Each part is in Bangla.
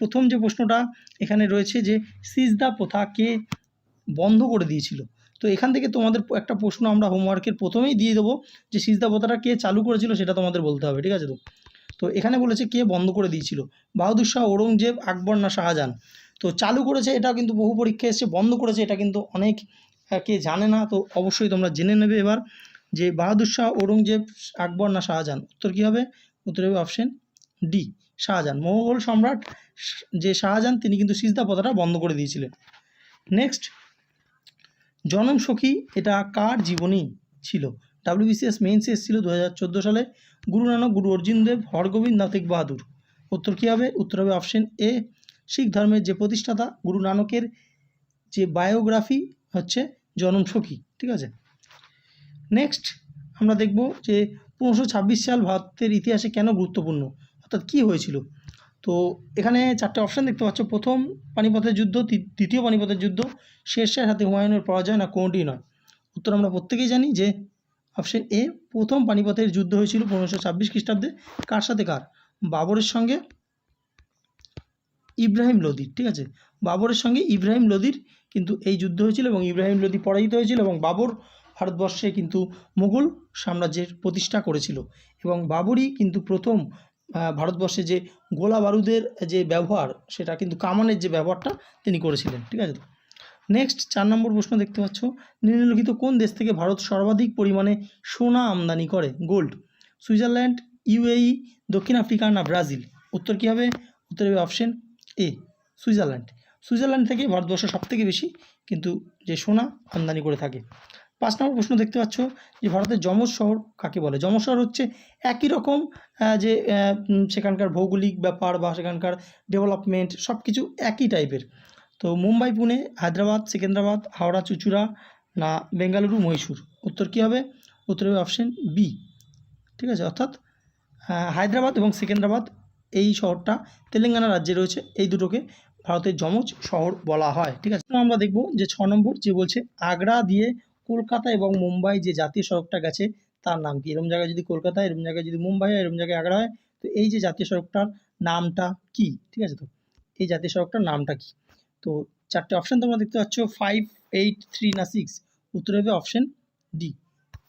প্রথম যে প্রশ্নটা এখানে রয়েছে যে সিজদা প্রথা কে বন্ধ করে দিয়েছিল? তো এখান থেকে তোমাদের একটা প্রশ্ন আমরা হোমওয়ার্কের প্রথমেই দিয়ে দেবো যে সিজদা প্রথাটা কে চালু করেছিল সেটা তোমাদের বলতে হবে, ঠিক আছে তো? তো এখানে বলেছে কে বন্ধ করে দিয়েছিল? বাহাদুর শাহ, ঔরঙ্গজেব, আকবর না শাহজাহান? তো চালু করেছে এটা কিন্তু বহু পরীক্ষা এসছে, বন্ধ করেছে এটা কিন্তু অনেক কে জানে না, তো অবশ্যই তোমরা জেনে নেবে এবার যে বাহাদুর শাহ, ঔরঙ্গজেব, আকবর না শাহজাহান? উত্তর কী হবে? উত্তর হবে অপশন ডি শাহজাহান। মোগল সম্রাট যে শাহজাহান, তিনি কিন্তু সিজদা প্রথাটা বন্ধ করে দিয়েছিলেন। নেক্সট জনম সখী, এটা কার জীবনী ছিল? ডাব্লিউবিসিএস মেইনস এসেছিল দু হাজার চোদ্দ সালে। গুরু নানক, গুরু অর্জুন দেব, হরগোবিন্দ নাথিক বাহাদুর। উত্তর কী হবে? উত্তর হবে অপশন এ শিখ ধর্মের যে প্রতিষ্ঠাতা, গুরু নানকের যে বায়োগ্রাফি হচ্ছে জনম সখী, ঠিক আছে? নেক্সট আমরা দেখব যে পনেরোশো ছাব্বিশ সাল ভারতের ইতিহাসে কেন গুরুত্বপূর্ণ? অর্থাৎ কি হয়েছিল? তো এখানে চারটে অপশান দেখতে পাচ্ছ। প্রথম পানিপথের যুদ্ধ দ্বিতীয় পানিপথের যুদ্ধ। শেরশাহের হাতে হুমায়ুনের পরাজয় না কোনোটি নয়। উত্তর আমরা প্রত্যেকেই জানি যে অপশান এ প্রথম পানিপথের যুদ্ধ হয়েছিল পনেরোশো ছাব্বিশ খ্রিস্টাব্দে। কার সাথে কার? বাবরের সঙ্গে ইব্রাহিম লোদির ঠিক আছে? বাবরের সঙ্গে ইব্রাহিম লোদির কিন্তু এই যুদ্ধ হয়েছিল এবং ইব্রাহিম লোদি পরাজিত হয়েছিল এবং বাবর ভারতবর্ষে কিন্তু মুঘল সাম্রাজ্যের প্রতিষ্ঠা করেছিল। এবং বাবরই কিন্তু প্রথম ভারতবর্ষে যে গোলা বারুদের যে ব্যবহার, সেটা কিন্তু কামানের যে ব্যবহারটা তিনি করেছিলেন, ঠিক আছে? নেক্সট চার নম্বর প্রশ্ন দেখতে পাচ্ছ। নিম্নলিখিত কোন দেশ থেকে ভারত সর্বাধিক পরিমাণে সোনা আমদানি করে? গোল্ড সুইজারল্যান্ড ইউএই দক্ষিণ আফ্রিকা না ব্রাজিল? উত্তর কী হবে? উত্তর হবে অপশন এ সুইজারল্যান্ড সুইজারল্যান্ড থেকে ভারতবর্ষ সবথেকে বেশি কিন্তু যে সোনা আমদানি করে থাকে। পাঁচ নম্বর প্রশ্ন দেখতে পাচ্ছ যে ভারতের যমজ শহর কাকে বলে? যমজ শহর হচ্ছে একই রকম যে সেখানকার ভৌগোলিক ব্যাপার বা সেখানকার ডেভেলপমেন্ট সব কিছু একই টাইপের তো মুম্বাই, পুনে, হায়দ্রাবাদ, সেকেন্দ্রাবাদ, হাওড়া, চুচুড়া না বেঙ্গালুরু, মহীশূর। উত্তর কী হবে? উত্তর হবে অপশন বি ঠিক আছে? অর্থাৎ হায়দ্রাবাদ এবং সেকেন্দ্রাবাদ এই শহরটা তেলেঙ্গানা রাজ্যে রয়েছে। এই দুটোকে ভারতের যমজ শহর বলা হয়। ঠিক আছে? আমরা দেখব যে ছ নম্বর যে বলছে, আগ্রা দিয়ে কলকাতা এবং মুম্বাই যে জাতীয় সড়কটা গেছে, তার নাম কি? এরকম জায়গায় যদি কলকাতা এরকম জায়গায় যদি মুম্বাই হয় এরকম জায়গায় আগ্রা হয়, তো এই যে জাতীয় সড়কটার নামটা কি? ঠিক আছে তো? এই জাতীয় সড়কটার নামটা কি? তো চারটে অপশান তোমরা দেখতে পাচ্ছ ফাইভ এইট থ্রি না সিক্স উত্তর হবে অপশন ডি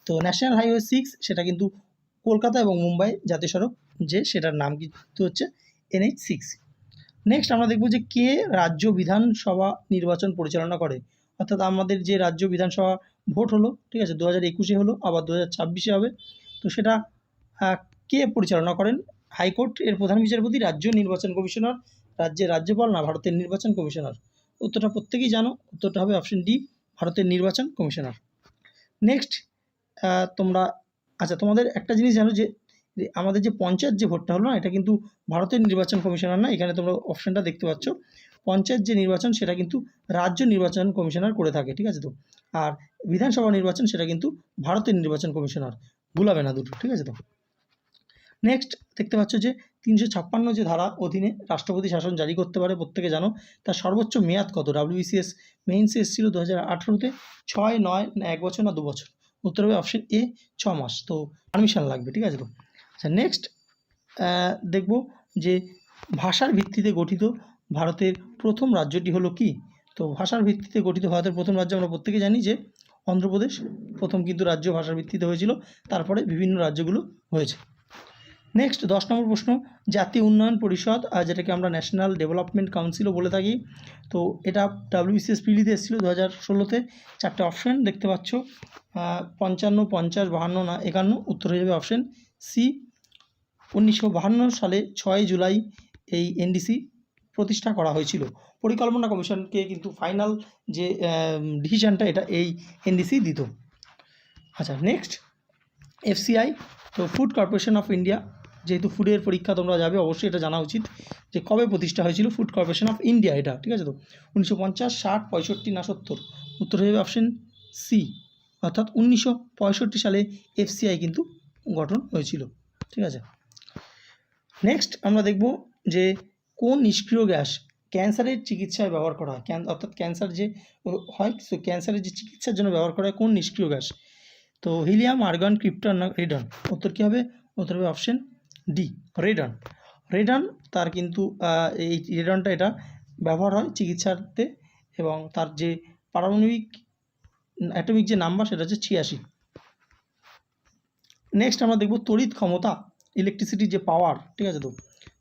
তো ন্যাশনাল হাইওয়ে সিক্স সেটা কিন্তু কলকাতা এবং মুম্বাই জাতীয় সড়ক যে, সেটার নাম কিন্তু হচ্ছে এনএইচ সিক্স নেক্সট আমরা দেখব যে কে রাজ্য বিধানসভা নির্বাচন পরিচালনা করে। অর্থাৎ আমাদের যে রাজ্য বিধানসভা ভোট হলো, ঠিক আছে? দু হাজার একুশে হলো, আবার দু হাজার ছাব্বিশে হবে। তো সেটা কে পরিচালনা করেন? হাইকোর্ট, এর প্রধান বিচারপতি, রাজ্য নির্বাচন কমিশনার, রাজ্যের রাজ্যপাল না, ভারতের নির্বাচন কমিশনার? উত্তরটা প্রত্যেকেই জানো। উত্তরটা হবে অপশন ডি ভারতের নির্বাচন কমিশনার। নেক্সট তোমরা আচ্ছা তোমাদের একটা জিনিস জানো যে আমাদের যে পঞ্চায়েত যে ভোটটা হলো না, এটা কিন্তু ভারতের নির্বাচন কমিশনার না, এখানে তোমরা অপশনটা দেখতে পাচ্ছ। পঞ্চায়েত যে নির্বাচন, সেটা কিন্তু রাজ্য নির্বাচন কমিশনার করে থাকে, ঠিক আছে তো? আর বিধানসভা নির্বাচন, সেটা কিন্তু ভারতের নির্বাচন কমিশনার ভুলাবে না দুটো ঠিক আছে তো? নেক্সট দেখতে পাচ্ছ যে তিনশো ছাপ্পান্ন যে ধারা অধীনে রাষ্ট্রপতি শাসন জারি করতে পারে, প্রত্যেকে জানো, তার সর্বোচ্চ মেয়াদ কত? ডাব্লিউবিসিএস মেইনস এসেছিল দু হাজার আঠেরোতে ছয়, নয়, না, এক বছর, না, দু বছর। উত্তর হবে অপশন এ ছ মাস। তো পারমিশন লাগবে, ঠিক আছে তো? আচ্ছা নেক্সট দেখব যে ভাষার ভিত্তিতে গঠিত ভারতের প্রথম রাজ্যটি হলো কি? তো ভাষার ভিত্তিতে গঠিত ভারতের প্রথম রাজ্য আমরা প্রত্যেকে জানি যে অন্ধ্রপ্রদেশ। প্রথম কিন্তু রাজ্য ভাষার ভিত্তিতে হয়েছিল, তারপরে বিভিন্ন রাজ্যগুলো হয়েছে। নেক্সট দশ নম্বর প্রশ্ন, জাতীয় উন্নয়ন পরিষদ যেটাকে আমরা ন্যাশনাল ডেভেলপমেন্ট কাউন্সিলও বলে থাকি। তো এটা ডাব্লিউবিসিএস পিডিতে এসেছিল দু হাজার ষোলোতে। চারটে অপশন দেখতে পাচ্ছ পঞ্চান্ন, পঞ্চাশ, বাহান্ন না, একান্ন, উত্তর হয়ে যাবে অপশন সি উনিশশো সালে ছয় জুলাই এই এনডিসি প্রতিষ্ঠা করা হয়েছিল। পরিকল্পনা কমিশনকে কিন্তু ফাইনাল যে ডিসিশনটা এটা এই এনডিসি দিত। আচ্ছা নেক্সট এফসিআই তো ফুড কর্পোরেশন অফ ইন্ডিয়া যেহেতু ফুডের পরীক্ষা তোমরা যাবে, অবশ্যই এটা জানা উচিত যে কবে প্রতিষ্ঠা হয়েছিল ফুড কর্পোরেশন অফ ইন্ডিয়া এটা, ঠিক আছে তো? উনিশশো পঞ্চাশ, ষাট, পঁয়ষট্টি না সত্তর? উত্তর হয়ে যাবে অপশন সি অর্থাৎ উনিশশো পঁয়ষট্টি সালে এফসিআই কিন্তু গঠন হয়েছিল, ঠিক আছে? নেক্সট আমরা দেখব যে কোন নিষ্ক্রিয় গ্যাস ক্যান্সারের চিকিৎসায় ব্যবহার করা হয়। অর্থাৎ ক্যান্সার যে হয় তো ক্যান্সারের যে চিকিৎসার জন্য ব্যবহার করা হয় কোন নিষ্ক্রিয় গ্যাস? তো হিলিয়াম, আর্গন, ক্রিপ্টন, না রেডন। উত্তর কী হবে? উত্তর হবে অপশন ডি, রেডন। রেডন তার কিন্তু এই রেডনটা এটা ব্যবহার হয় চিকিৎসাতে এবং তার যে পারমাণবিক, অ্যাটমিক যে নাম্বার সেটা হচ্ছে ছিয়াশি। নেক্সট আমরা দেখব তড়িৎ ক্ষমতা, ইলেকট্রিসিটির যে পাওয়ার, ঠিক আছে তো?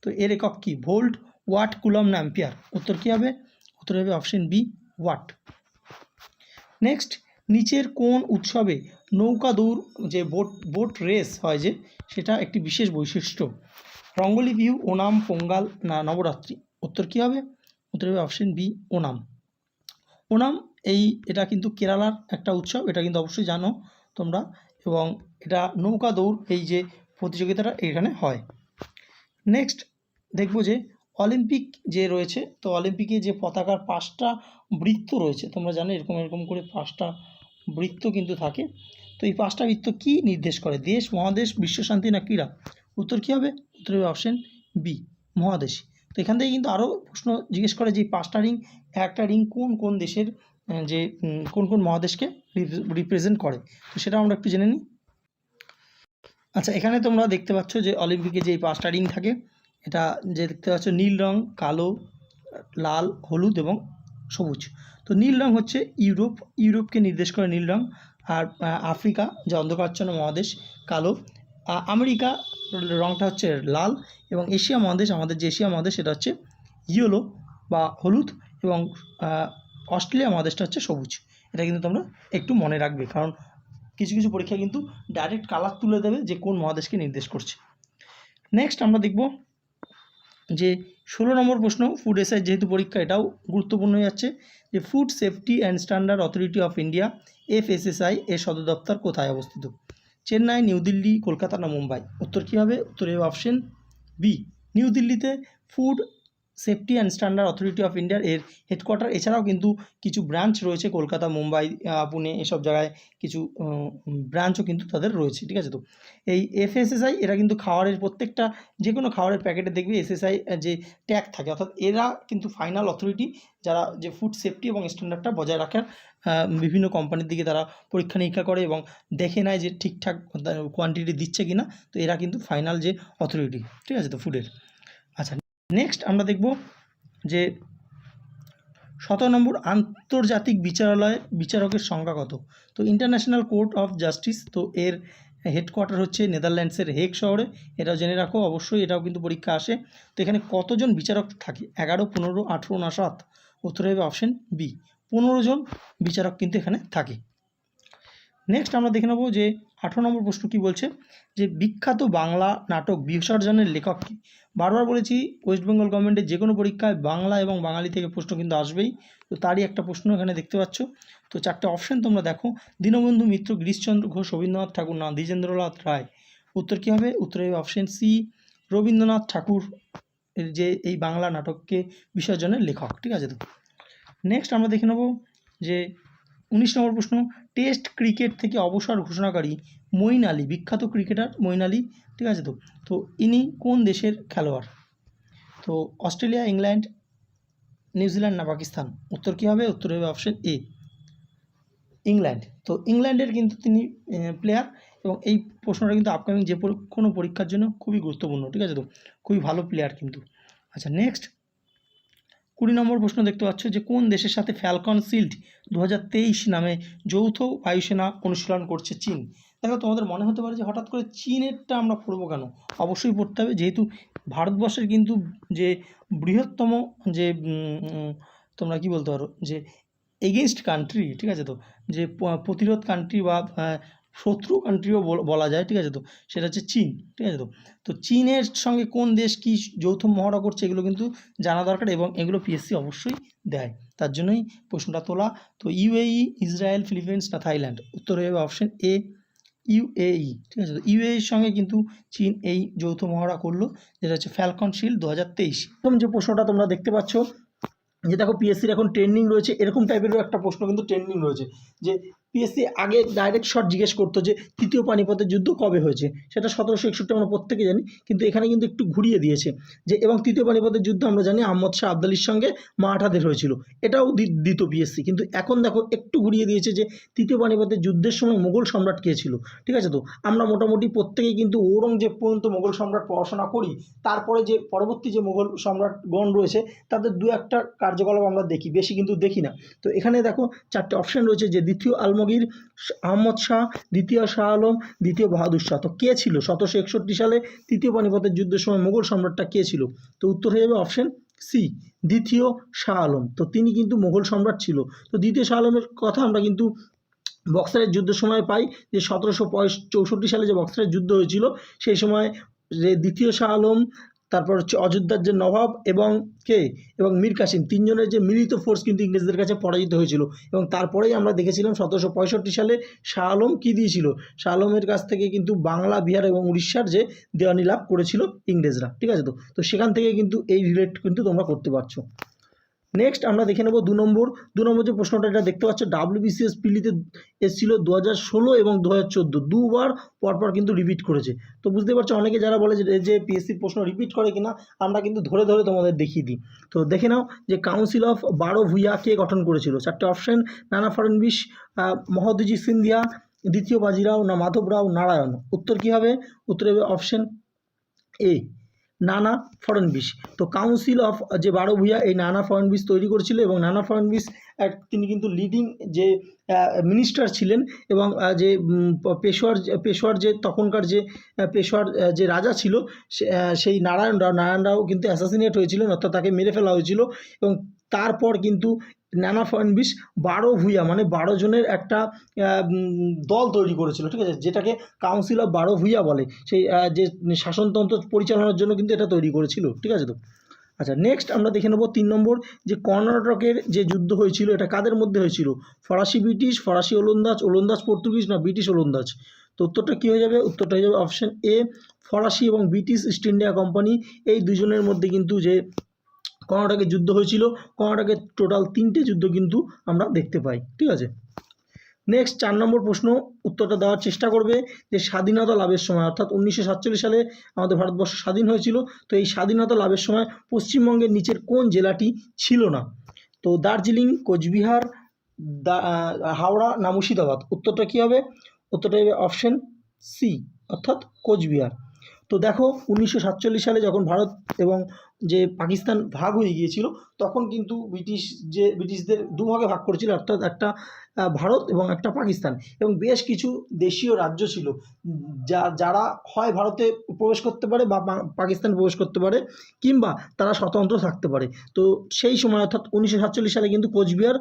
তো এর একক কি? ভোল্ট ওয়াট কুলম না অ্যাম্পিয়ার। উত্তর কী হবে? উত্তর হবে অপশন বি ওয়াট নেক্সট নিচের কোন উৎসবে নৌকা দৌড়, যে বোট বোট রেস হয় যে, সেটা একটি বিশেষ বৈশিষ্ট্য। রঙ্গলি বিহু ওনাম, পোঙ্গাল না নবরাত্রি? উত্তর কী হবে? উত্তর হবে অপশন বি ওনাম। ওনাম এই, এটা কিন্তু কেরালার একটা উৎসব, এটা কিন্তু অবশ্যই জানো তোমরা, এবং এটা নৌকা দৌড়, এই যে প্রতিযোগিতাটা এখানে হয়। নেক্সট দেখব যে অলিম্পিক যে রয়েছে, তো অলিম্পিকে যে পতাকার পাঁচটা বৃত্ত রয়েছে, তোমরা জানো এরকম এরকম করে পাঁচটা বৃত্ত কিন্তু থাকে। তো এই পাঁচটা বৃত্ত কি নির্দেশ করে? দেশ, মহাদেশ, বিশ্ব শান্তি না ক্রীড়া? উত্তর কী হবে? উত্তর হবে অপশন বি মহাদেশ। তো এখান থেকে কিন্তু আরও প্রশ্ন জিজ্ঞেস করে যে পাঁচটা রিং একটা রিং কোন কোন দেশের যে কোন কোন মহাদেশকে রিপ্রেজেন্ট করে? তো সেটা আমরা একটু জেনে নিই। আচ্ছা এখানে তোমরা দেখতে পাচ্ছ যে অলিম্পিকে যে এই পাঁচটা রিং থাকে এটা যে দেখতে পাচ্ছ নীল রং, কালো, লাল, হলুদ এবং সবুজ। তো নীল রং হচ্ছে ইউরোপ, ইউরোপকে নির্দেশ করে নীল রং। আর আফ্রিকা, যে অন্ধকারাচ্ছন্ন মহাদেশ, কালো। আমেরিকা, রংটা হচ্ছে লাল এবং এশিয়া মহাদেশ, আমাদের যে এশিয়া মহাদেশ, সেটা হচ্ছে ইয়েলো বা হলুদ এবং অস্ট্রেলিয়া মহাদেশটা হচ্ছে সবুজ। এটা কিন্তু তোমরা একটু মনে রাখবে, কারণ কিছু কিছু পরীক্ষা কিন্তু ডাইরেক্ট কালার তুলে দেবে যে কোন মহাদেশকে নির্দেশ করছে। নেক্সট আমরা দেখব যে ষোলো নম্বর প্রশ্ন ফুড এসআই যেহেতু পরীক্ষা, এটাও গুরুত্বপূর্ণ হয়ে যাচ্ছে, যে food safety and standard authority of India F FSSI এর সদর দপ্তর কোথায় অবস্থিত? চেন্নাই, নিউ দিল্লি, কলকাতা না মুম্বাই? উত্তর কী হবে? উত্তর অপশন বি নিউ দিল্লিতে food safety and standard authority of ইন্ডিয়ার এর হেডকোয়ার্টার এছাড়াও কিন্তু কিছু ব্রাঞ্চ রয়েছে, কলকাতা, মুম্বাই পুনে এসব জায়গায় কিছু ব্রাঞ্চও কিন্তু তাদের রয়েছে, ঠিক আছে তো? এই এফএসএসআই এরা কিন্তু খাবারের প্রত্যেকটা যে কোনো খাবারের প্যাকেটে দেখবে এসএসআই যে ট্যাগ থাকে, অর্থাৎ এরা কিন্তু ফাইনাল অথরিটি যারা যে ফুড সেফটি এবং স্ট্যান্ডার্ডটা বজায় রাখার বিভিন্ন কোম্পানির দিকে তারা পরীক্ষা নিরীক্ষা করে এবং দেখে নেয় যে ঠিকঠাক কোয়ান্টিটি দিচ্ছে কি না তো এরা কিন্তু ফাইনাল যে অথরিটি ঠিক আছে তো ফুডের আচ্ছা নেক্সট আমরা দেখব যে সতেরো নম্বর আন্তর্জাতিক বিচারালয় বিচারকের সংখ্যা কত? তো ইন্টারন্যাশনাল কোর্ট অফ জাস্টিস তো এর হেডকোয়ার্টার হচ্ছে নেদারল্যান্ডসের হেগ শহরে। এটাও জেনে রাখো, অবশ্যই এটাও কিন্তু পরীক্ষা আসে। তো এখানে কতজন বিচারক থাকে? এগারো, পনেরো, আঠেরো না সাত? উত্তর হবে অপশন বি পনেরো জন বিচারক কিন্তু এখানে থাকে। নেক্সট আমরা দেখে নেব যে আঠেরো নম্বর প্রশ্ন কি বলছে? যে বিখ্যাত বাংলা নাটক বিসর্জনের লেখক কি? বারবার বলেছি ওয়েস্ট বেঙ্গল গভর্নমেন্টের যে কোনো পরীক্ষায় বাংলা এবং বাঙালি থেকে প্রশ্ন কিন্তু আসবেই। তো তারই একটা প্রশ্ন এখানে দেখতে পাচ্ছ। তো চারটে অপশন তোমরা দেখো। দীনবন্ধু মিত্র, গিরিশচন্দ্র ঘোষ, রবীন্দ্রনাথ ঠাকুর, না দ্বিজেন্দ্রনাথ রায়। উত্তর কী হবে? উত্তর হবে অপশন সি রবীন্দ্রনাথ ঠাকুর যে এই বাংলা নাটককে বিসর্জনের লেখক। ঠিক আছে তো? নেক্সট আমরা দেখে নেব যে উনিশ নম্বর প্রশ্ন টেস্ট ক্রিকেট থেকে অবসর ঘোষণাকারী মঈন আলী, বিখ্যাত ক্রিকেটার মঈন আলী, ঠিক আছে তো? তো ইনি কোন দেশের খেলোয়াড়? তো অস্ট্রেলিয়া, ইংল্যান্ড নিউজিল্যান্ড না পাকিস্তান? উত্তর কী হবে? উত্তর হবে অপশন এ ইংল্যান্ড। তো ইংল্যান্ডের কিন্তু তিনি প্লেয়ার এবং এই প্রশ্নটা কিন্তু আপকামিং যে কোনো পরীক্ষার জন্য খুবই গুরুত্বপূর্ণ, ঠিক আছে তো? খুবই ভালো প্লেয়ার কিন্তু। আচ্ছা নেক্সট কুড়ি নম্বর প্রশ্ন দেখতে পাচ্ছ যে কোন দেশের সাথে ফ্যালকন শিল্ড দু নামে যৌথ বায়ুসেনা অনুশীলন করছে চীন? দেখো, তোমাদের মনে হতে পারে যে হঠাৎ করে চীনেরটা আমরা পড়ব কেন? অবশ্যই পড়তে হবে, যেহেতু ভারতবর্ষের কিন্তু যে বৃহত্তম যে তোমরা কি বলতে পারো, যে এগেনস্ট কান্ট্রি ঠিক আছে তো? যে প্রতিরোধ কান্ট্রি বা শত্রু কান্ট্রিও বলা যায়, ঠিক আছে তো? সেটা হচ্ছে চীন, ঠিক আছে তো? তো চীনের সঙ্গে কোন দেশ কি যৌথ মহড়া করছে এগুলো কিন্তু জানা দরকার এবং এগুলো পিএসসি অবশ্যই দেয়। তার জন্যই প্রশ্নটা তোলা, তো ইউএই ইসরায়েল ফিলিপিন্স না থাইল্যান্ড? উত্তর যাবে অপশন এ ইউএই ঠিক আছে তো? ইউএইর সঙ্গে কিন্তু চীন এই যৌথ মহড়া করল, যেটা হচ্ছে ফ্যালকন শিল্ড দু হাজার তেইশ। প্রথম যে প্রশ্নটা তোমরা দেখতে পাচ্ছ, যে দেখো পিএসসির এখন ট্রেন্ডিং রয়েছে, এরকম টাইপেরও একটা প্রশ্ন কিন্তু ট্রেন্ডিং রয়েছে, যে পিএসসি আগে ডাইরেক্ট শর্ট জিজ্ঞেস করতো যে তৃতীয় পানিপথের যুদ্ধ কবে হয়েছে? সেটা সতেরোশো একষট্টি আমরা প্রত্যেকে জানি, কিন্তু এখানে কিন্তু একটু ঘুরিয়ে দিয়েছে যে, এবং তৃতীয় পানিপথের যুদ্ধ আমরা জানি আহমদ শাহ আবদালির সঙ্গে মারাঠাদের হয়েছিল। এটাও দিত পিএসসি কিন্তু এখন দেখো একটু ঘুরিয়ে দিয়েছে যে, তৃতীয় পানিপথের যুদ্ধের সময় মোগল সম্রাট কে ছিল? ঠিক আছে তো? আমরা মোটামুটি প্রত্যেকেই কিন্তু ঔরঙ্গজেব পর্যন্ত মোগল সম্রাট পড়াশোনা করি। তারপরে যে, পরবর্তী যে মোগল সম্রাটগণ রয়েছে, তাদের দু একটা কার্যকলাপ আমরা দেখি, বেশি কিন্তু দেখি না। তো এখানে দেখো চারটে অপশন রয়েছে যে, দ্বিতীয় আলমগীর আহমদ শাহ, দ্বিতীয় শাহ আলম, দ্বিতীয় বাহাদুর শাহ। তো কে ছিল? সতেরোশো একষট্টি সালে তৃতীয় পানিপথের যুদ্ধের সময় মোগল সম্রাটটা কে ছিল? তো উত্তর হয়ে যাবে অপশন সি দ্বিতীয় শাহ আলম। তো তিনি কিন্তু মোগল সম্রাট ছিল। তো দ্বিতীয় শাহ আলমের কথা আমরা কিন্তু বক্সারের যুদ্ধের সময় পাই যে সতেরোশো চৌষট্টি সালে যে বক্সারের যুদ্ধ হয়েছিল, সেই সময় যে দ্বিতীয় শাহ আলম তারপর হচ্ছে অযোধ্যার যে নবাব এবং কে? এবং মীর কাসিম। তিনজনের যে মিলিত ফোর্স কিন্তু ইংরেজদের কাছে পরাজিত হয়েছিল। এবং তারপরেই আমরা দেখেছিলাম সতেরোশো পঁয়ষট্টি সালে শাহ আলম কী দিয়েছিল? শাহ আলমের কাছ থেকে কিন্তু বাংলা, বিহার এবং উড়িষ্যার যে দেওয়ানি লাভ করেছিল ইংরেজরা। ঠিক আছে তো? তো সেখান থেকে কিন্তু এই রিলেট কিন্তু তোমরা করতে পারছ। নেক্সট আমরা দেখে নেব দু নম্বর। দু নম্বর যে প্রশ্নটা, এটা দেখতে পাচ্ছ ডাব্লিউবিসিএস পিলিতে এসেছিল দু হাজার ষোলো এবং দু হাজার চোদ্দ। দুবার পরপর কিন্তু রিপিট করেছে। তো বুঝতে পারছ, অনেকে যারা বলে যে পিএসসির প্রশ্ন রিপিট করে কিনা, আমরা কিন্তু ধরে ধরে তোমাদের দেখিয়ে দিই। তো দেখে নাও যে কাউন্সিল অফ বারো ভুইয়া কে গঠন করেছিল। চারটে অপশন নানা ফড়নবিশ মহদুজি সিন্ধিয়া, দ্বিতীয় বাজিরাও, না মাধব রাও নারায়ণ। উত্তর কী হবে? উত্তর হবে অপশন এ নানা ফড়নবিশ তো কাউন্সিল অফ যে বারো ভূঁইয়া, এই নানা ফড়নবিশ তৈরি করেছিল এবং নানা ফড়নবিশ তিনি কিন্তু লিডিং যে মিনিস্টার ছিলেন এবং যে পেশোয়ার পেশোয়ার যে, তখনকার যে পেশোয়ার যে রাজা ছিল সেই নারায়ণ রাও নারায়ণ রাও কিন্তু অ্যাসাসিনেট হয়েছিলেন, অর্থাৎ তাকে মেরে ফেলা হয়েছিল এবং তারপর কিন্তু নানা ফড়নবিশ বারো ভূঁইয়া মানে বারো জনের একটা দল তৈরি করেছিল, ঠিক আছে? যেটাকে কাউন্সিল অফ বারো ভূঁইয়া বলে। সেই যে শাসনতন্ত্র পরিচালনার জন্য কিন্তু এটা তৈরি করেছিল, ঠিক আছে তো? আচ্ছা নেক্সট আমরা দেখে নেব তিন নম্বর, যে কর্ণাটকের যে যুদ্ধ হয়েছিল, এটা কাদের মধ্যে হয়েছিল? ফরাসি ব্রিটিশ, ফরাসি ওলন্দাজ ওলন্দাজ পর্তুগিজ না, ব্রিটিশ ওলন্দাজ? তো উত্তরটা কী হয়ে যাবে? উত্তরটা হয়ে যাবে অপশান এ ফরাসি এবং ব্রিটিশ ইস্ট ইন্ডিয়া কোম্পানি এই দুজনের মধ্যে কিন্তু যে কর্ণাটকের যুদ্ধ হয়েছিল। কর্ণাটকের টোটাল তিনটে যুদ্ধ কিন্তু আমরা দেখতে পাই, ঠিক আছে? নেক্সট চার নম্বর প্রশ্ন, উত্তরটা দেওয়ার চেষ্টা করবে যে স্বাধীনতা লাভের সময়, অর্থাৎ উনিশশো সাতচল্লিশ সালে আমাদের ভারতবর্ষ স্বাধীন হয়েছিল, তো এই স্বাধীনতা লাভের সময় পশ্চিমবঙ্গের নিচের কোন জেলাটি ছিল না? তো দার্জিলিং, কোচবিহার হাওড়া না মুর্শিদাবাদ? উত্তরটা কী হবে? উত্তরটা হবে অপশন সি অর্থাৎ কোচবিহার। তো দেখো উনিশশো সাতচল্লিশ সালে যখন ভারত এবং যে পাকিস্তান ভাগ হয়ে গিয়েছিল, তখন কিন্তু ব্রিটিশ যে, ব্রিটিশদের দুভাগে ভাগ করেছিল, অর্থাৎ একটা ভারত এবং একটা পাকিস্তান এবং বেশ কিছু দেশীয় রাজ্য ছিল। যা, যারা হয় ভারতে প্রবেশ করতে পারে বা পাকিস্তান প্রবেশ করতে পারে কিংবা তারা স্বতন্ত্র থাকতে পারে। তো সেই সময় অর্থাৎ উনিশশো সাতচল্লিশ সালে কিন্তু কোচবিহার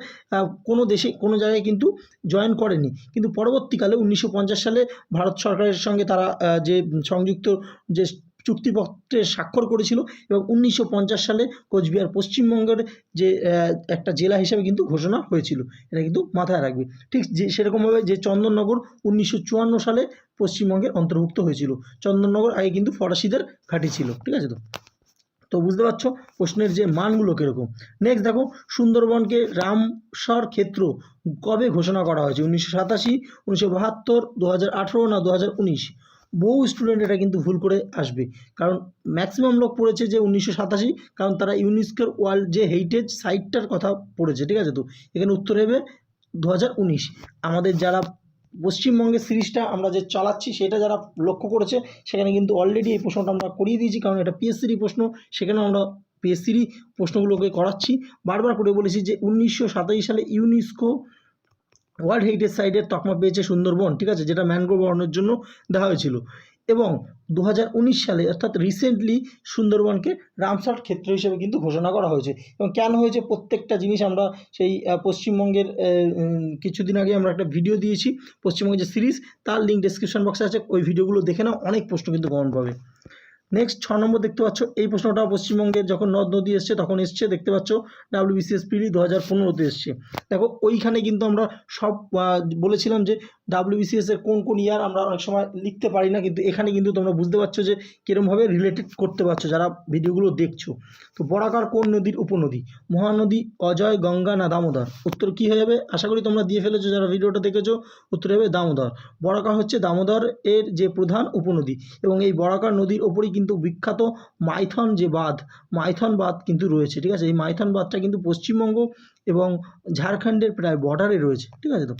কোনো দেশে, কোনো জায়গায় কিন্তু জয়েন করেনি। কিন্তু পরবর্তীকালে উনিশশো পঞ্চাশ সালে ভারত সরকারের সঙ্গে তারা যে সংযুক্ত, যে চুক্তিপত্রে স্বাক্ষর করেছিল এবং উনিশশো পঞ্চাশ সালে কোচবিহার পশ্চিমবঙ্গের যে একটা জেলা হিসেবে কিন্তু ঘোষণা হয়েছিল। এটা কিন্তু মাথায় রাখবে। ঠিক যে, সেরকমভাবে যে চন্দননগর উনিশশো চুয়ান্ন সালে পশ্চিমবঙ্গের অন্তর্ভুক্ত হয়েছিল। চন্দননগর আগে কিন্তু ফরাসিদের ঘাঁটি ছিল। ঠিক আছে তো? তো বুঝতে পারছ প্রশ্নের যে মানগুলো কীরকম? নেক্সট দেখো, সুন্দরবনকে রামসর ক্ষেত্র কবে ঘোষণা করা হয়েছে? উনিশশো সাতাশি, উনিশশো বাহাত্তর, দু হাজার আঠেরো না দু হাজার উনিশ? বহু স্টুডেন্ট এটা কিন্তু ভুল করে আসবে। কারণ ম্যাক্সিমাম লোক পড়েছে যে উনিশশো সাতাশি, কারণ তারা ইউনেস্কোর ওয়ার্ল্ড যে হেরিটেজ সাইটটার কথা পড়েছে, ঠিক আছে তো? এখানে উত্তর হবে দু হাজার উনিশ। আমাদের যারা পশ্চিমবঙ্গের সিরিজটা আমরা যে চালাচ্ছি, সেটা যারা লক্ষ্য করেছে, সেখানে কিন্তু অলরেডি এই প্রশ্নটা আমরা করিয়ে দিয়েছি, কারণ এটা পিএসসিরই প্রশ্ন সেখানে আমরা পিএসসিরই প্রশ্নগুলোকে করাচ্ছি। বারবার করে বলেছি যে উনিশশো সাতাশি সালে ইউনেস্কো ওয়ার্ল্ড হেরিটেজ সাইটের তকমা পেয়েছে সুন্দরবন, ঠিক আছে? যেটা ম্যানগ্রোভ বর্ণের জন্য দেওয়া হয়েছিল। এবং দু হাজার উনিশ সালে, অর্থাৎ রিসেন্টলি সুন্দরবনকে রামসার ক্ষেত্র হিসেবে কিন্তু ঘোষণা করা হয়েছে। এবং কেন হয়েছে? প্রত্যেকটা জিনিস আমরা সেই পশ্চিমবঙ্গের কিছুদিন আগে আমরা একটা ভিডিও দিয়েছি। পশ্চিমবঙ্গের যে সিরিজ তার লিঙ্ক ডেসক্রিপশন বক্সে আছে। ওই ভিডিওগুলো দেখে নাও, অনেক প্রশ্ন কিন্তু কমন পাবে। নেক্সট ছ নম্বর দেখতে পাচ্ছ, এই প্রশ্নটা পশ্চিমবঙ্গের যখন নদ নদী এসছে, তখন এসছে, দেখতে পাচ্ছ, ডাব্লিউবিসিএস পিডি দু হাজার পনেরোতে এসছে। দেখো, ওইখানে কিন্তু আমরা সব বলেছিলাম যে ডাব্লিউবিসিএস এর কোন কোন ইয়ার আমরা অনেক সময় লিখতে পারি না, কিন্তু এখানে কিন্তু তোমরা বুঝতে পারছ যে কীরমভাবে রিলেটেড করতে পারছ যারা ভিডিওগুলো দেখছ। তো বরাকার কোন নদীর উপনদী? মহানদী, অজয়, গঙ্গা না দামোদর? উত্তর কী হয়ে যাবে? আশা করি তোমরা দিয়ে ফেলেছো, যারা ভিডিওটা দেখেছ, উত্তর হবে দামোদর। বরাকার হচ্ছে দামোদর এর যে প্রধান উপনদী এবং এই বরাকার নদীর ওপরই কিন্তু বিখ্যাত মাইথন যে বাঁধ, মাইথন বাঁধ কিন্তু রয়েছে, ঠিক আছে? এই মাইথন বাঁধটা কিন্তু পশ্চিমবঙ্গ এবং ঝাড়খণ্ডের প্রায় বর্ডারে রয়েছে, ঠিক আছে তো?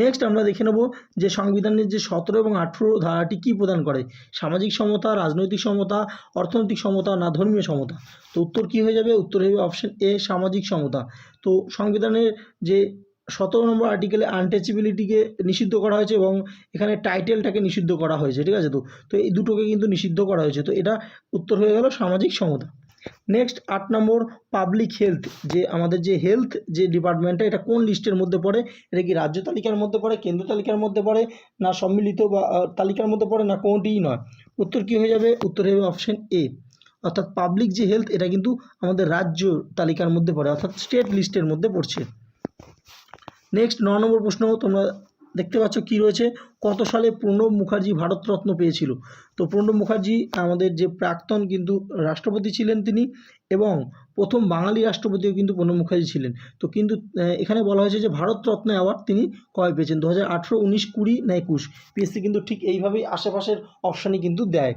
নেক্সট আমরা দেখে নেব যে সংবিধানের যে সতেরো এবং আঠেরো ধারাটি কী প্রদান করে? সামাজিক সমতা, রাজনৈতিক সমতা, অর্থনৈতিক সমতা না ধর্মীয় সমতা? তো উত্তর কী হয়ে যাবে? উত্তর হবে অপশন এ সামাজিক সমতা। তো সংবিধানের যে সতেরো নম্বর আর্টিকেলে আনটাচেবিলিটিকে নিষিদ্ধ করা হয়েছে এবং এখানে টাইটেলটাকে নিষিদ্ধ করা হয়েছে, ঠিক আছে তো? তো এই দুটোকে কিন্তু নিষিদ্ধ করা হয়েছে। তো এটা উত্তর হয়ে গেল সামাজিক সমতা। নেক্সট আট নম্বর পাবলিক হেলথ যে আমাদের যে হেলথ যে ডিপার্টমেন্টটা এটা কোন লিস্টের মধ্যে পড়ে? এটা কি রাজ্য তালিকার মধ্যে পড়ে, কেন্দ্র তালিকার মধ্যে পড়ে, না সম্মিলিত বা তালিকার মধ্যে পড়ে, না কোনটিই নয়? উত্তর কী হয়ে যাবে? উত্তর হবে অপশন এ অর্থাৎ পাবলিক যে হেলথ এটা কিন্তু আমাদের রাজ্য তালিকার মধ্যে পড়ে, অর্থাৎ স্টেট লিস্টের মধ্যে পড়ছে। নেক্সট ন নম্বর প্রশ্ন, তোমরা দেখতে পাচ্ছ কি রয়েছে? কত সালে প্রণব মুখার্জি ভারতরত্ন পেয়েছিল? তো প্রণব মুখার্জি আমাদের যে প্রাক্তন কিন্তু রাষ্ট্রপতি ছিলেন তিনি এবং প্রথম বাঙালি রাষ্ট্রপতিও কিন্তু প্রণব মুখার্জি ছিলেন। তো কিন্তু এখানে বলা হয়েছে যে ভারতরত্ন অ্যাওয়ার্ড তিনি কয় পেয়েছেন? দু হাজার আঠেরো, উনিশ, কুড়ি না একুশ? পিএসসি কিন্তু ঠিক এইভাবেই আশেপাশের অপশানই কিন্তু দেয়।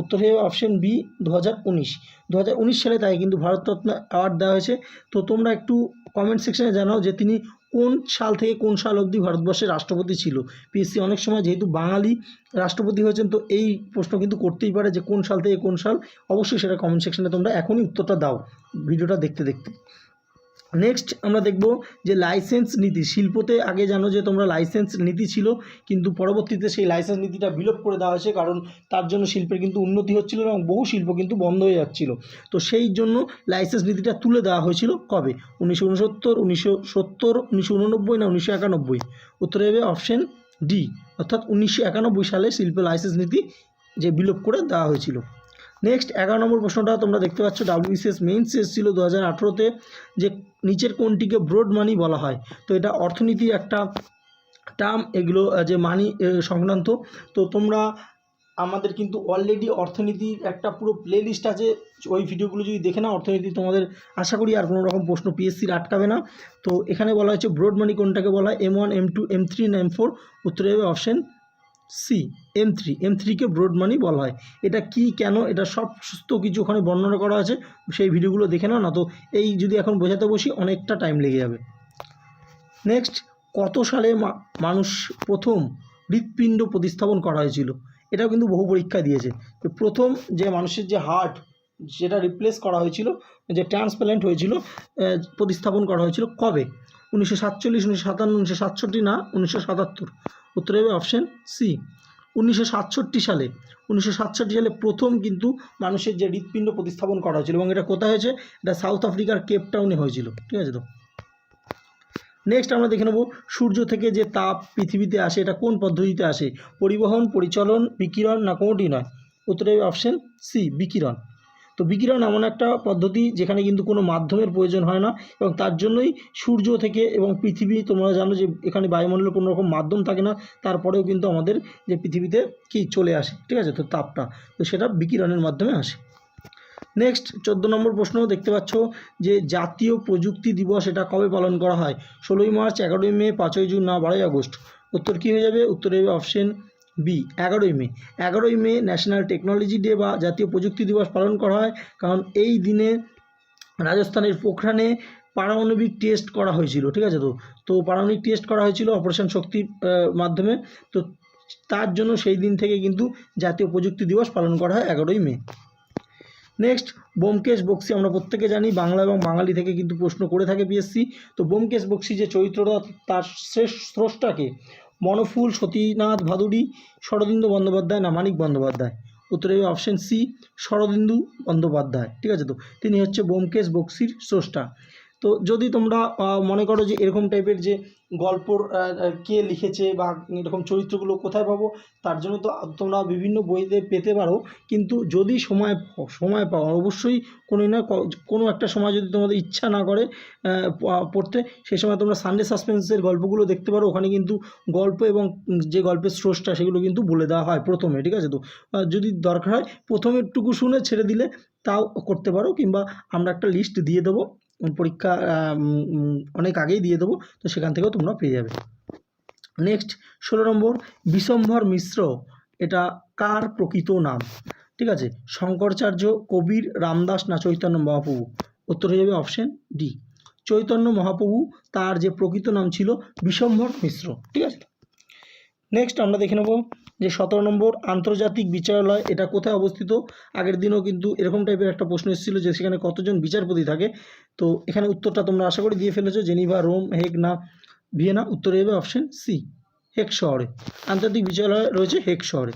উত্তর হবে অপশন বি দু হাজার উনিশ। দু হাজার উনিশ সালে তাকে কিন্তু ভারতরত্ন অ্যাওয়ার্ড দেওয়া হয়েছে। তো তোমরা একটু কমেন্ট সেকশনে জানাও যে তিনি কোন সাল থেকে কোন সাল অবধি ভারতবর্ষের রাষ্ট্রপতি ছিল? পিএসসি অনেক সময় যেহেতু বাঙালি রাষ্ট্রপতি হয়েছেন, তো এই প্রশ্ন কিন্তু করতেই পারে যে কোন সাল থেকে কোন সাল? অবশ্যই সেটা কমেন্ট সেকশনে তোমরা এখনই উত্তরটা দাও, ভিডিওটা দেখতে দেখতে। নেক্সট আমরা দেখব যে লাইসেন্স নীতি। শিল্পতে আগে জানো যে তোমরা লাইসেন্স নীতি ছিল, কিন্তু পরবর্তীতে সেই লাইসেন্স নীতিটা বিলোপ করে দেওয়া হয়েছে, কারণ তার জন্য শিল্পের কিন্তু উন্নতি হচ্ছিল এবং বহু শিল্প কিন্তু বন্ধ হয়ে যাচ্ছিল। তো সেই জন্য লাইসেন্স নীতিটা তুলে দেওয়া হয়েছিল কবে? উনিশশো উনসত্তর, উনিশশো সত্তর, উনিশশো উননব্বই না উনিশশো একানব্বই? উত্তরে হবে অপশন ডি অর্থাৎ উনিশশো একানব্বই সালে শিল্প লাইসেন্স নীতি যে বিলোপ করে দেওয়া হয়েছিল। নেক্সট এগারো নম্বর প্রশ্নটা তোমরা দেখতে পাচ্ছ। ডাব্লিউবিসিএস মেইনস এসেছিল দু হাজার আঠেরোতে, যে নিচের কোনটিকে ব্রড মানি বলা হয়। তো এটা অর্থনীতির একটা টার্ম এগুলো যে মানি সংক্রান্ত। তো তোমরা আমাদের কিন্তু অলরেডি অর্থনীতির একটা পুরো প্লে লিস্ট আছে। ওই ভিডিওগুলো যদি দেখে না অর্থনীতি তোমাদের, আশা করি আর কোনো রকম প্রশ্ন পিএসসির আটকাবে না। তো এখানে বলা হয়েছে ব্রড মানি কোনটাকে বলা হয়? M one M two M three M four উত্তরে হবে option C M three M থ্রিকে broad money বলা হয়। এটা কি, কেন, এটা সমস্ত কিছু ওখানে বর্ণনা করা আছে, সেই ভিডিওগুলো দেখে নাও, না তো এই যদি এখন বোঝাতে বসি, অনেকটা টাইম লেগে যাবে। নেক্সট কত সালে মানুষ প্রথম হৃৎপিণ্ড প্রতিস্থাপন করা হয়েছিল? এটাও কিন্তু বহু পরীক্ষা দিয়েছে। তো প্রথম যে মানুষের যে হার্ট যেটা রিপ্লেস করা হয়েছিল, যে ট্রান্সপ্ল্যান্ট হয়েছিল প্রতিস্থাপন করা হয়েছিল কবে? উনিশশো সাতচল্লিশ, উনিশশো সাতান্ন, উনিশশো সাতষট্টি না, উনিশশো সাতাত্তর। উত্তরে অপশন সি উনিশশো সাতষট্টি সালে, উনিশশো সাতষট্টি সালে প্রথম কিন্তু মানুষের যে হৃৎপিণ্ড প্রতিস্থাপন করা হয়েছিল এবং এটা কোথায় হয়েছে? এটা সাউথ আফ্রিকার কেপটাউনে হয়েছিল, ঠিক আছে তো? নেক্সট আমরা দেখে নেব সূর্য থেকে যে তাপ পৃথিবীতে আসে, এটা কোন পদ্ধতিতে আসে? পরিবহন, পরিচালন, বিকিরণ না কোনোটি নয়? উত্তরে অপশন সি বিকিরণ। তো বিকিরণ এমন একটা পদ্ধতি যেখানে কিন্তু কোনো মাধ্যমের প্রয়োজন হয় না এবং তার জন্যই সূর্য থেকে এবং পৃথিবী, তোমরা জানো যে এখানে বায়ুমণ্ডলে কোনো রকম মাধ্যম থাকে না, তারপরেও কিন্তু আমাদের যে পৃথিবীতে কি চলে আসে, ঠিক আছে? তো তাপটা, তো সেটা বিকিরণের মাধ্যমে আসে। নেক্সট চোদ্দ নম্বর প্রশ্ন দেখতে পাচ্ছ যে জাতীয় প্রযুক্তি দিবস এটা কবে পালন করা হয়? ষোলোই মার্চ, এগারোই মে, পাঁচই জুন না, বারোই আগস্ট? উত্তর কী হয়ে যাবে? উত্তর অপশন বি এগারোই মে। এগারোই মে ন্যাশনাল টেকনোলজি ডে বা জাতীয় প্রযুক্তি দিবস পালন করা হয়, কারণ এই দিনে রাজস্থানের পোখরানে পারমাণবিক টেস্ট করা হয়েছিল, ঠিক আছে তো? তো পারমাণবিক টেস্ট করা হয়েছিল অপারেশন শক্তির মাধ্যমে। তো তার জন্য সেই দিন থেকে কিন্তু জাতীয় প্রযুক্তি দিবস পালন করা হয় এগারোই মে। নেক্সট ব্যোমকেশ বক্সি। আমরা প্রত্যেকে জানি বাংলা এবং বাঙালি থেকে কিন্তু প্রশ্ন করে থাকে বিএসসি তো ব্যোমকেশ বক্সি যে চরিত্রটা, তার শেষ স্রষ্টাকে মনফুল, সতীনাথ ভাদুড়ি, শরদিন্দু বন্দ্যোপাধ্যায় না মানিক বন্দ্যোপাধ্যায়? উত্তরে অপশন সি শরদিন্দু বন্দ্যোপাধ্যায়। ঠিক আছে তো? তিনি হচ্ছে ব্যোমকেশ বক্সির স্রষ্টা। তো যদি তোমরা মনে করো যে এরকম টাইপের যে গল্পর কে লিখেছে বা এরকম চরিত্রগুলো কোথায় পাবো, তার জন্য তো তোমরা বিভিন্ন বইতে পেতে পারো। কিন্তু যদি সময় সময় পাও অবশ্যই কোনো না কোনো একটা সময় যদি তোমাদের ইচ্ছা না করে পড়তে সেই সময় তোমরা সানডে সাসপেন্সের গল্পগুলো দেখতে পারো। ওখানে কিন্তু গল্প এবং যে গল্পের স্রোসটা সেগুলো কিন্তু বলে দেওয়া হয় প্রথমে, ঠিক আছে তো? যদি দরকার হয় প্রথমে প্রথমেরটুকু শুনে ছেড়ে দিলে তাও করতে পারো, কিংবা আমরা একটা লিস্ট দিয়ে দেবো। পরীক্ষা অনেক আগেই দিয়ে দেবো, তো সেখান থেকেও তোমরা পেয়ে যাবে। নেক্সট ষোলো নম্বর বিশম্ভর মিশ্র, এটা কার প্রকৃত নাম? ঠিক আছে, শঙ্করাচার্য কবির রামদাস না চৈতন্য মহাপ্রভু? উত্তর হয়ে যাবে অপশন ডি চৈতন্য মহাপ্রভু, তার যে প্রকৃত নাম ছিল বিশম্ভর মিশ্র। ঠিক আছে? নেক্সট আমরা দেখে নেব যে সতেরো নম্বর, আন্তর্জাতিক বিচারালয়, এটা কোথায় অবস্থিত? আগের দিনও কিন্তু এরকম টাইপের একটা প্রশ্ন এসেছিল যে সেখানে কতজন বিচারপতি থাকে? তো এখানে উত্তরটা তোমরা আশা করি দিয়ে ফেলেছো, জেনিভা, রোম, হেগ, না, ভিয়েনা, উত্তরে যাবে অপশন সি হেগ শহরে। আন্তর্জাতিক বিচারালয় রয়েছে হেগ শহরে।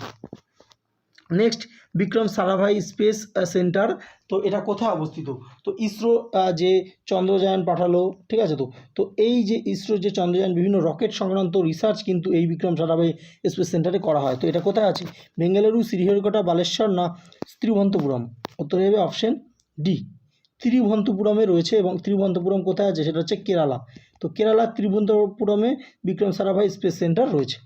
Next Vikram Sarabhai space centre, তো এটা কোথায় অবস্থিত? তো ইসরো যে চন্দ্রযান পাঠালো, ঠিক আছে তো? তো এই যে ইসরো যে চন্দ্রযান, বিভিন্ন রকেট সংক্রান্ত রিসার্চ কিন্তু এই বিক্রম সারাভাই স্পেস সেন্টারে করা হয়। তো এটা কোথায় আছে? বেঙ্গালুরু, শ্রীহরিকোটা, বালেশ্বর, না ত্রিভন্তপুরম উত্তরে যাবে অপশন ডি ত্রিভন্তপুরমে রয়েছে এবং ত্রিভন্তপুরম কোথায় আছে সেটা হচ্ছে কেরালা। তো কেরালার ত্রিভন্তপুরমে বিক্রম সারাভাই স্পেস সেন্টার রয়েছে।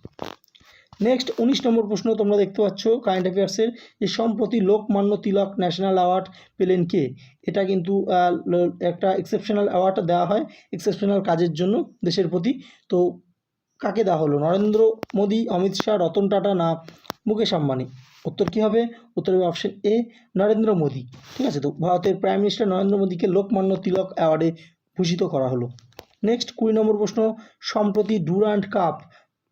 নেক্সট উনিশ নম্বর প্রশ্ন তোমরা দেখতে পাচ্ছ কারেন্ট অ্যাফেয়ার্সের যে সম্প্রতি লোকমান্য তিলক ন্যাশনাল অ্যাওয়ার্ড পেলেন কে? এটা কিন্তু একটা এক্সেপশনাল অ্যাওয়ার্ড দেওয়া হয় এক্সেপশনাল কাজের জন্য দেশের প্রতি। তো কাকে দেওয়া হলো? নরেন্দ্র মোদী, অমিত শাহ, রতন টাটা না মুকেশ আম্বানি? উত্তর কী হবে? উত্তর হবে অপশন এ নরেন্দ্র মোদী। ঠিক আছে? তো ভারতের প্রাইম মিনিস্টার নরেন্দ্র মোদীকে লোকমান্য তিলক অ্যাওয়ার্ডে ভূষিত করা হলো। নেক্সট কুড়ি নম্বর প্রশ্ন, সম্প্রতি ডুরান্ড কাপ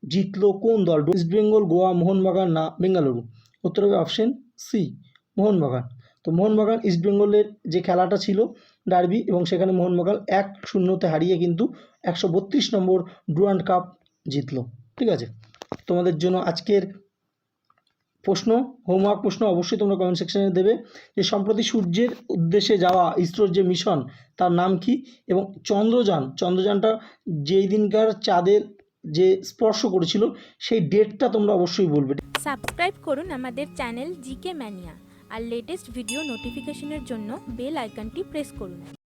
জিতলো কোন দল? ওয়েস্ট বেঙ্গল গোয়া মোহনবাগান না বেঙ্গালুরু উত্তর হবে অপশন সি মোহনবাগান। তো মোহনবাগান ইস্ট বেঙ্গলের যে খেলাটা ছিল ডার্বি এবং সেখানে মোহনবাগান এক শূন্যতে হারিয়ে কিন্তু একশো বত্রিশ নম্বর ডুরান্ড কাপ জিতলো। ঠিক আছে? তোমাদের জন্য আজকের প্রশ্ন হোমওয়ার্ক প্রশ্ন অবশ্যই তোমরা কমেন্ট সেকশনে দেবে। যে সম্প্রতি সূর্যের উদ্দেশ্যে যাওয়া ইসরোর যে মিশন তার নাম কি? এবং চন্দ্রযান, চন্দ্রযানটা যেই দিনকার চাঁদের যে স্পর্শ করেছিল, সেই ডেটটা তোমরা অবশ্যই বলবে। সাবস্ক্রাইব করুন আমাদের চ্যানেল জিকে ম্যানিয়া আর লেটেস্ট ভিডিও নোটিফিকেশনের জন্য বেল আইকনটি প্রেস করুন।